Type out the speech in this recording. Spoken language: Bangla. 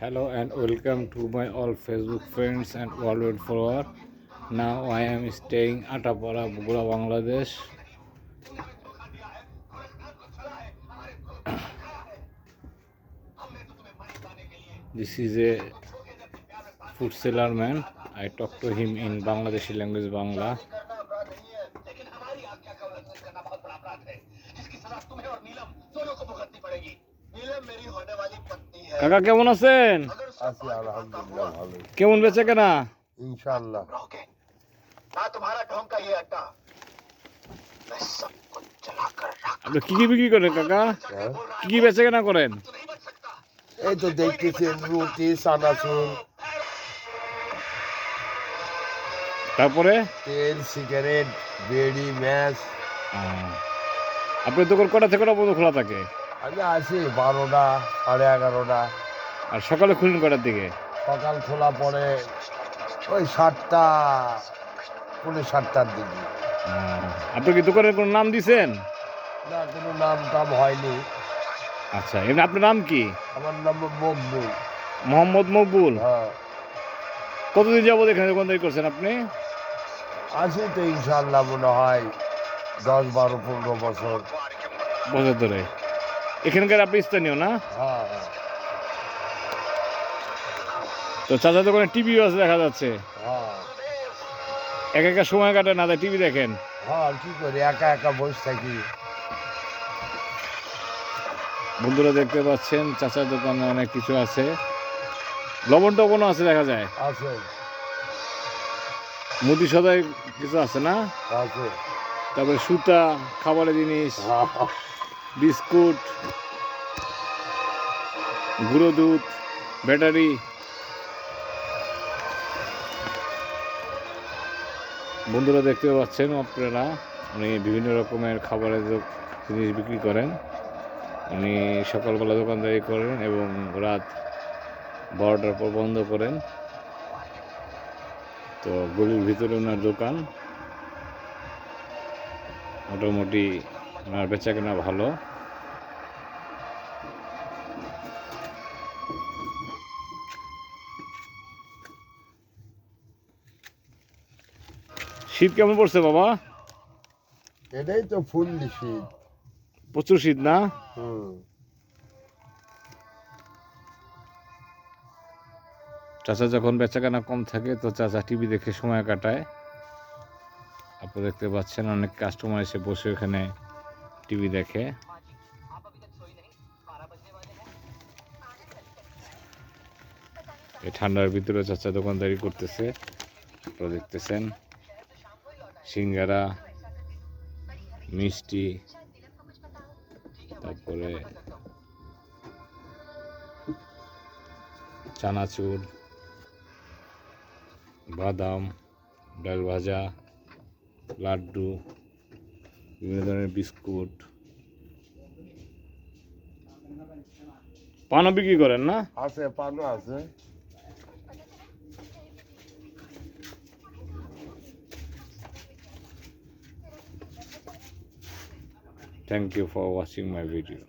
Hello and welcome to my all Facebook friends and worldwide follower. Now I am staying Atapara, Bugula, Bangladesh. This is a food seller man. I talk to him in Bangladeshi language, Bangla. करना अपराध नहीं है लेकिन हमारी आज्ञा का उल्लंघन करना बहुत बड़ा अपराध है जिसकी सजा तुम्हें और नीलम दोनों को भुगतनी पड़ेगी नीलम मेरी होने वाली पत्नी है কাকা কেমন আছেন? কেমন বেঁচে কেনা? ইনশাল্লাহ আপনি কি কি বিক্রি করেন কাকা? কি কি বেচে কেনা করেন? এই তো দেখতেছেন রুটি চানাচুর। তারপরে? তেল সিগারেট বেড়ি ম্যাচ আপনার দোকান কটা থেকে কটা পর্যন্ত খোলা থাকে? আমি আছি বারোটা সাড়ে এগারোটা। আর সকালে খুলেন কটার দিকে? সকাল খোলা পড়ে ওই সাতটা পৌনে সাতটার দিকে। আপনি কি দোকানের কোনো নাম দিছেন? না কোনো নাম টাম হয়নি। আচ্ছা এমনি আপনার নাম কি? আমার নাম মকবুল। মোহাম্মদ মকবুল? হ্যাঁ। কতদিন যাবত এখানে দোকানদারি করছেন আপনি? আছি তো ইনশাল্লাহ মনে হয় দশ বারো পনেরো বছর। বছর ধরে। এখানকার আপনি স্থানীয় না? হ্যাঁ হ্যাঁ। তো চাচা দোকানে টিভিও আছে দেখা যাচ্ছে। হ্যাঁ। এক একা সময় কাটে না টিভি দেখেন? হ্যাঁ কি করি? একা একা বসে থাকি। বন্ধুরা দেখতে পাচ্ছেন চাচার দোকানে অনেক কিছু আছে। লবণ টবণও আছে দেখা যায়। আছে। মুদি সদাই কিছু আছে না? আছে। তারপরে সুতা খাবারের জিনিস। বিস্কুট, গুঁড়ো দুধ, ব্যাটারি, বন্ধুরা দেখতে পাচ্ছেন আপনারা, উনি বিভিন্ন রকমের খাবারের জিনিস বিক্রি করেন। উনি সকালবেলা দোকানদারি করেন এবং রাত বারোটার পর বন্ধ করেন। তো গলির ভিতরে ওনার দোকান। মোটামুটি ওনার বেচা কেনা ভালো। শীত কেমন পড়ছে বাবা? এটাই তো ফুল শীত। প্রচুর শীত না? চাচা যখন বেচা কেনা কম থাকে তো চাচা টিভি দেখে সময় কাটায়। আপনি দেখতে পাচ্ছেন অনেক কাস্টমার এসে বসে ওখানে টিভি দেখে। ঠান্ডার ভিতরে চাচা দোকানদারি করতেছে। আপনারা দেখতেছেন। সিঙ্গারা, মিষ্টি, তারপরে চানাচুর, বাদাম, ডাল ভাজা, লাড্ডু বিভিন্ন ধরনের বিস্কুট। পানও বিক্রি করেন না? আছে পানো আছে। Thank you for watching my video